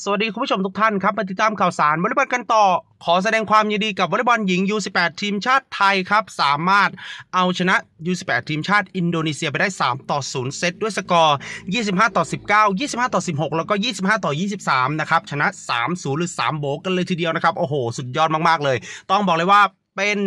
สวัสดีคุณผู้ชมทุกท่านครับมาติดตามข่าวสารวอลเลย์บอลกันต่อ ขอแสดงความยินดีกับวอลเลย์บอลหญิง U18 ทีมชาติไทยครับ สามารถเอาชนะ U18 ทีมชาติอินโดนีเซียไปได้ 3 ต่อ 0 เซตด้วยสกอร์ 25 ต่อ 19 25 ต่อ 16 แล้วก็ 25 ต่อ 23 นะครับ ชนะ 3-0 หรือ 3 โบกกันเลยทีเดียวนะครับ โอ้โห สุดยอดมาก ๆ เลย ต้องบอกเลยว่า เป็น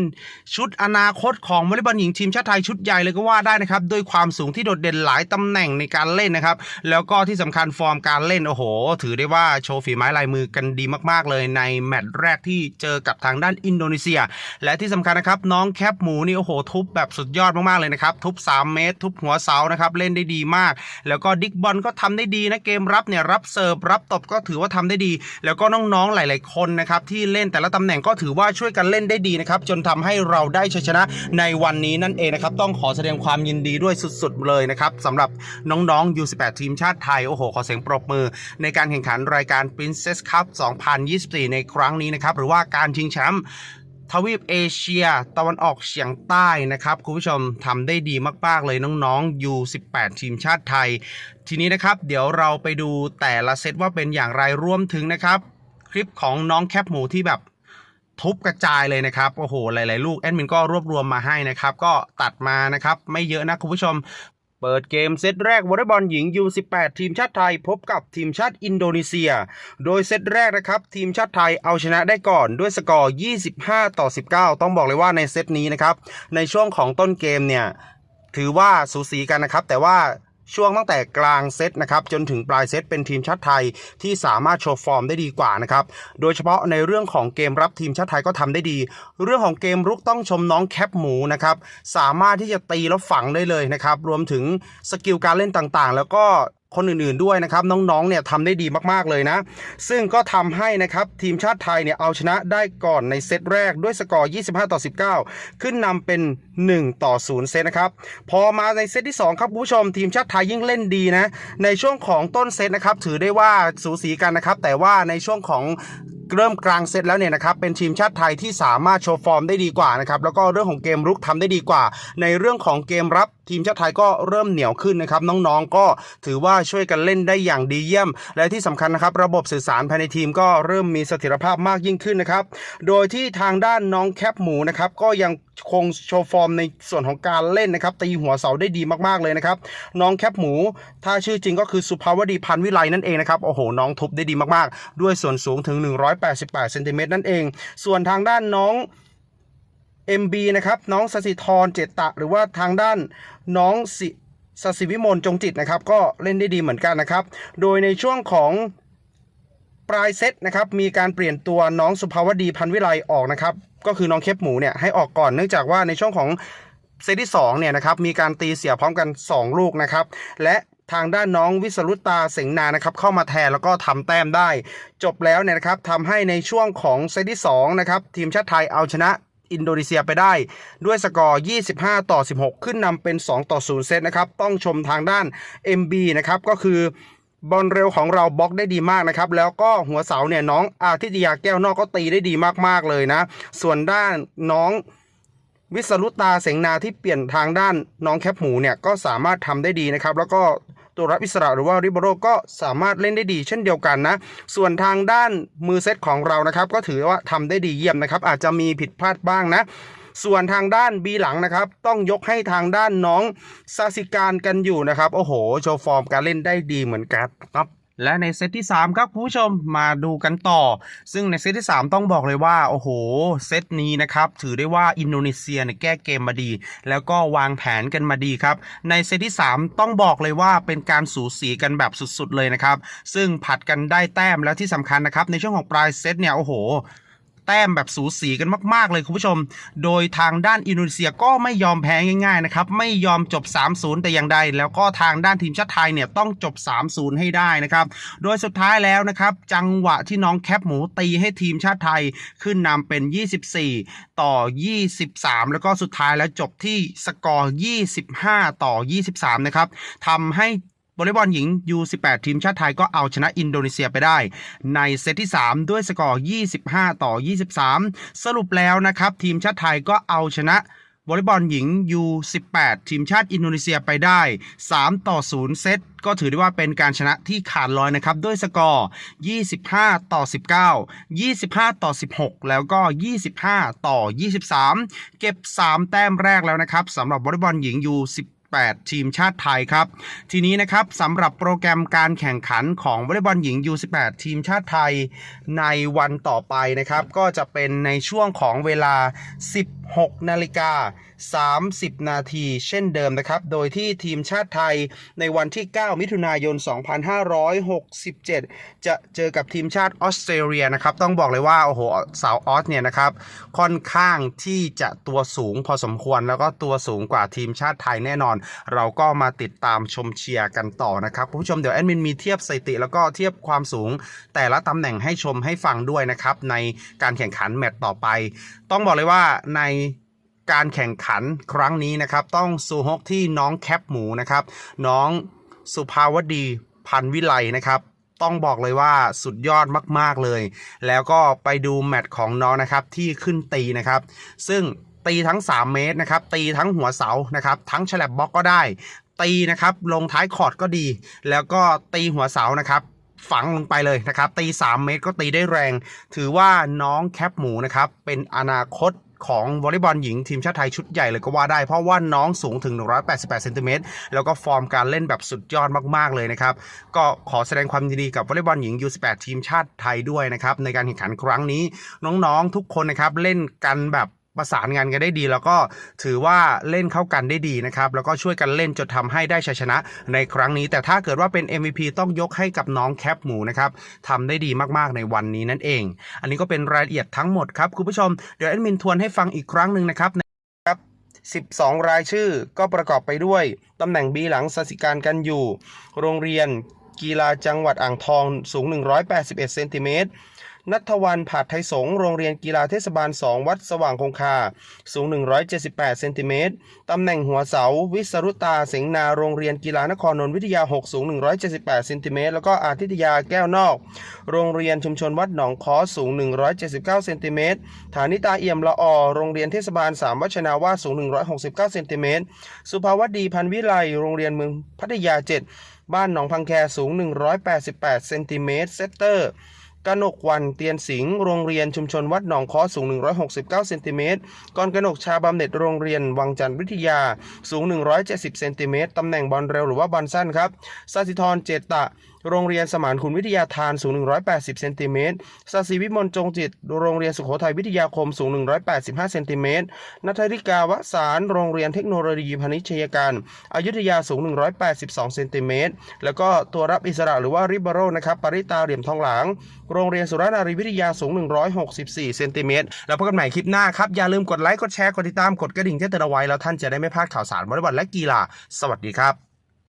ชุดอนาคตของวอลเลย์บอลหญิงทีมชาติไทยชุดใหญ่เลยก็ว่าได้นะครับด้วยความสูงที่โดดเด่นหลายตำแหน่งในการเล่นนะครับแล้วก็ที่สำคัญฟอร์มการเล่นโอ้โห ถือได้ว่าโชว์ฝีไม้ลายมือกันดีมาก ๆ เลยในแมตช์แรกที่เจอกับทางด้านอินโดนีเซีย และที่สำคัญนะครับน้องแคปหมูนี่โอ้โห ทุบแบบสุดยอดมากๆเลยนะครับทุบ 3 เมตร ทุบหัวเสานะครับเล่นได้ดีมาก แล้วก็ดิกบอลก็ทำได้ดีนะเกมรับเนี่ยรับเสิร์ฟรับตบก็ถือว่าทำได้ดี แล้วก็น้องๆหลาย ๆคนนะครับที่เล่นแต่ละตำแหน่งก็ถือว่าช่วยกันเล่นได้ดีนะครับจนทำให้เราได้ชัยชนะในวันนี้นั่นเองนะครับต้องขอแสดงความยินดีด้วยสุดๆเลยนะครับสำหรับน้องๆ U18 ทีมชาติไทย โอ้โห ขอเสียงปรบมือ ในการแข่งขันรายการ Princess Cup 2024 ในครั้งนี้นะครับ หรือว่าการชิงแชมป์ทวีปเอเชีย ตะวันออกเฉียงใต้นะครับคุณผู้ชมทำได้ดีมาก ๆ เลยน้องๆ U18 ทีมชาติไทย ทีนี้นะครับเดี๋ยวเราไปดูแต่ละเซตว่าเป็นอย่างไรรวมถึงนะครับ คลิปของน้องแคปหมูที่แบบ ทุบกระจายเลยนะครับโอ้โหหลาย ๆ ลูกแอดมินก็รวบรวมมาให้นะครับ ก็ตัดมานะครับไม่เยอะนะคุณผู้ชมเปิดเกมเซตแรกวอลเลย์บอลหญิง U18 ทีมชาติไทยพบกับทีมชาติอินโดนีเซีย โดยเซตแรกนะครับ ทีมชาติไทยเอาชนะได้ก่อนด้วยสกอร์ 25 ต่อ 19 ต้องบอกเลยว่าในเซตนี้นะครับ ในช่วงของต้นเกมเนี่ย ถือว่าสูสีกันนะครับ แต่ว่า ช่วงตั้งแต่กลางเซตนะครับจนถึงปลายเซตเป็นทีมชาติไทยที่สามารถโชว์ฟอร์มได้ดีกว่านะครับโดยเฉพาะในเรื่องของเกมรับทีมชาติไทยก็ทำได้ดี เรื่องของเกมรุกต้องชมน้องแคปหมูนะครับสามารถที่จะตีแล้วฝังได้เลยนะครับรวมถึงสกิลการเล่นต่างๆ แล้วก็ คนอื่นๆด้วยนะครับน้องๆเนี่ยทำได้ดีมากๆเลยนะ ซึ่งก็ทำให้นะครับทีมชาติไทยเนี่ยเอาชนะได้ก่อนในเซตแรกด้วยสกอร์ 25 ต่อ 19 ขึ้นนำเป็น 1 ต่อ 0 เซตนะครับ พอมาในเซตที่ 2 ครับคุณผู้ชมทีมชาติไทยยิ่งเล่นดีนะ ในช่วงของต้นเซตนะครับถือได้ว่าสูสีกันนะครับ แต่ว่าในช่วงของเริ่มกลางเซตแล้วเนี่ยนะครับเป็นทีมชาติไทยที่สามารถโชว์ฟอร์มได้ดีกว่านะครับแล้วก็เรื่องของเกมรุกทำได้ดีกว่า ในเรื่องของเกมรับ ทีมชาติไทยก็เริ่มเหนียวขึ้นนะครับ น้องๆก็ถือว่าช่วยกันเล่นได้อย่างดีเยี่ยม และที่สำคัญนะครับ ระบบสื่อสารภายในทีมก็เริ่มมีเสถียรภาพมากยิ่งขึ้นนะครับ โดยที่ทางด้านน้องแคปหมูนะครับก็ยังคงโชว์ฟอร์มในส่วนของการเล่นนะครับ ตีหัวเสาได้ดีมากๆเลยนะครับ น้องแคปหมู ถ้าชื่อจริงก็คือสุภาวดีพันวิไลนั่นเองนะครับโอ้โหน้องทุบได้ดีมากๆ ด้วยส่วนสูงถึง 188เซนติเมตรนั่นเอง ส่วนทางด้านน้อง MB นะครับน้องสสิธรเจตตะ หรือว่าทางด้านน้องสิสสิวิมลจงจิตนะครับ ก็เล่นได้ดีเหมือนกันนะครับ โดยในช่วงของปลายเซตนะครับมีการเปลี่ยนตัวน้องสุภาวดีพันวิไลออกนะครับ ก็คือน้องเคปหมูเนี่ยให้ออกก่อนเนื่องจากว่าในช่วงของเซตที่2เนี่ยนะครับมีการตีเสียพร้อมกัน 2 ลูกนะครับ และทางด้านน้องวิสรุตตาเสงนานะครับ เข้ามาแทนแล้วก็ทำแต้มได้ จบแล้วเนี่ยนะครับทำให้ในช่วงของเซตที่2นะครับทีมชาติไทยเอาชนะ อินโดนีเซียไปได้ ด้วยสกอร์ 25 ต่อ 16 ขึ้นนำเป็น 2 ต่อ 0 เซตนะครับ ต้องชมทางด้าน MB นะครับ ก็คือบอลเร็วของเราบล็อกได้ดีมากนะครับ แล้วก็หัวเสาเนี่ยน้องอาทิตยาแก้วนอกก็ตีได้ดีมากๆเลยนะ ส่วนด้านน้องวิสรุตาเสงนาที่เปลี่ยนทางด้านน้องแคปหมูเนี่ยก็สามารถทำได้ดีนะครับ แล้วก็ ตัวรับอิสระหรือว่าริโบโรก็สามารถเล่นได้ดีเช่นเดียวกันนะ ส่วนทางด้านมือเซตของเรานะครับก็ถือว่าทำได้ดีเยี่ยมนะครับ อาจจะมีผิดพลาดบ้างนะส่วนทางด้านบีหลังนะครับ ต้องยกให้ทางด้านน้องซาสิการกันอยู่นะครับ โอ้โห โชว์ฟอร์มการเล่นได้ดีเหมือนกันครับ และในเซตที่ 3 ครับคุณผู้ชมมาดูกันต่อ ซึ่งในเซตที่ 3 ต้องบอกเลยว่า โอ้โห เซตนี้นะครับ ถือได้ว่าอินโดนีเซียเนี่ยแก้เกมมาดี แล้วก็วางแผนกันมาดีครับ ในเซตที่ 3 ต้องบอกเลยว่าเป็นการสูสีกันแบบสุดๆเลยนะครับ ซึ่งผัดกันได้แต้มแล้วที่สำคัญนะครับ ในช่วงของปลายเซตเนี่ยโอ้โห แต้มแบบสูสีกันมากๆเลยคุณผู้ชม โดยทางด้านอินโดนีเซียก็ไม่ยอมแพ้ง่ายๆนะครับไม่ยอมจบ 3-0 แต่อย่างใด แล้วก็ทางด้านทีมชาติไทยเนี่ยต้องจบ 3-0 ให้ได้นะครับโดยสุดท้ายแล้วนะครับจังหวะที่น้องแคปหมูตีให้ทีมชาติไทยขึ้นนำเป็น 24 ต่อ 23 แล้วก็สุดท้ายแล้วจบที่สกอร์ 25 ต่อ 23 นะครับทำให้ วอลเลย์บอลหญิง U18 ทีมชาติไทยก็เอาชนะอินโดนีเซียไปได้ ในเซตที่ 3 ด้วยสกอร์ 25 ต่อ 23 สรุปแล้วนะครับ ทีมชาติไทยก็เอาชนะวอลเลย์บอลหญิง U18 ทีมชาติอินโดนีเซียไปได้ 3 ต่อ 0 เซต ก็ถือได้ว่าเป็นการชนะที่ขาดลอยนะครับ ด้วยสกอร์ 25 ต่อ 19 25 ต่อ 16 แล้วก็ 25 ต่อ 23 เก็บ 3 แต้มแรกแล้วนะครับสำหรับวอลเลย์บอลหญิง U18 8 ทีมชาติไทยครับ ทีนี้นะครับสำหรับโปรแกรมการแข่งขันของวอลเลย์บอลหญิง U18 ทีมชาติไทยในวันต่อไปนะครับ ก็จะเป็นในช่วงของเวลา 16 นาฬิกา30 นาที เช่นเดิมนะครับ โดยที่ทีมชาติไทยในวันที่ 9 มิถุนายน 2567 จะเจอกับทีมชาติออสเตรเลียนะครับ ต้องบอกเลยว่า โอ้โห สาวออสเนี่ยนะครับ ค่อนข้างที่จะตัวสูงพอสมควรแล้วก็ตัวสูงกว่าทีมชาติไทยแน่นอน เราก็มาติดตามชมเชียร์กันต่อนะครับผู้ชมเดี๋ยวแอดมินมีเทียบสถิติ แล้วก็เทียบความสูง แต่ละตำแหน่งให้ชมให้ฟังด้วยนะครับในการแข่งขันแมตต์ต่อไป ต้องบอกเลยว่าใน การแข่งขันครั้งนี้นะครับ ต้องซูฮกที่น้องแคปหมูนะครับ น้องสุภาวดีพันวิไลนะครับ ต้องบอกเลยว่าสุดยอดมาก ๆ เลย แล้วก็ไปดูแมตช์ของน้องนะครับที่ขึ้นตีนะครับ ซึ่งตีทั้ง 3 เมตรนะครับ ตีทั้งหัวเสานะครับ ทั้งฉลับบล็อกก็ได้ ตีนะครับ ลงท้ายคอร์ดก็ดี แล้วก็ตีหัวเสานะครับ ฝังลงไปเลยนะครับ ตี 3 เมตรก็ตีได้แรง ถือว่าน้องแคปหมูนะครับ เป็นอนาคต ของวอลเลย์บอลหญิงทีมชาติไทยชุดใหญ่เลยก็ว่าได้ เพราะว่าน้องสูงถึง 188เซนติเมตรแล้วก็ฟอร์มการเล่นแบบสุดยอดมากๆเลยนะครับ ก็ขอแสดงความยินดีกับวอลเลย์บอลหญิง U18 ทีมชาติไทยด้วยนะครับในการแข่งขันครั้งนี้น้องๆทุกคนนะครับเล่นกันแบบ ประสานงานกันได้ดี แล้วก็ถือว่าเล่นเข้ากันได้ดีนะครับ แล้วก็ช่วยกันเล่นจนทำให้ได้ชัยชนะในครั้งนี้ แต่ถ้าเกิดว่าเป็น MVP ต้องยกให้กับน้องแคปหมูนะครับทำได้ดีมากๆในวันนี้นั่นเอง อันนี้ก็เป็นรายละเอียดทั้งหมดครับคุณผู้ชมเดี๋ยวแอดมินทวนให้ฟังอีกครั้งหนึ่งนะครับ12 รายชื่อก็ประกอบไปด้วย ตำแหน่ง B หลังสสิการกันอยู่ โรงเรียน กีฬาจังหวัดอ่างทองสูง 181 เซนติเมตร นัทวันผาดไทยสง โรงเรียนกีฬาเทศบาล 2 วัดสว่างคงคา สูง 178 เซนติเมตร ตำแหน่งหัวเสา วิสรุตาเสงนา โรงเรียนกีฬานครนนทวิทยา 6 สูง 178 เซนติเมตร แล้วก็อาทิตยาแก้วนอก โรงเรียนชุมชนวัดหนองคอสูง 179 เซนติเมตร ฐานิตาเอี่ยมละออ โรงเรียนเทศบาล 3 วัชนาวาสูง 169 เซนติเมตร สุภาวดีพันวิไล โรงเรียนเมืองพัทยา 7 บ้านหนองพังแคสูง 188 เซนติเมตร เซตเตอร์ กนกวันเตียนสิงห์โรงเรียนชุมชนวัดหนองคอสูง 169 เซนติเมตรกรกนกชาบำเหน็จโรงเรียนวังจันทร์วิทยาสูง 170 เซนติเมตรตำแหน่งบอลเร็วหรือว่าบอลสั้นครับสาธิธรเจตตะ โรงเรียนสมานคุณวิทยาทานสูง 180 เซนติเมตรสศิวิมลจงจิต โรงเรียนสุโขทัยวิทยาคมสูง 185 เซนติเมตรนัทริกาวสาร โรงเรียนเทคโนโลยีพาณิชยการอายุธยาสูง 182 เซนติเมตรแล้วก็ตัวรับอิสระหรือว่าริบาโรนะครับปริตาเหลี่ยมทองหลาง โรงเรียนสุรนารีวิทยาสูง 164 เซนติเมตรแล้วพบกันใหม่คลิปหน้าครับ อย่าลืมกดไลค์ กดแชร์ กดติดตาม กดกระดิ่งแจ้งเตือนเอาไว้แล้วท่านจะได้ไม่พลาดข่าวสารวอลเลย์บอลและกีฬา สวัสดีครับ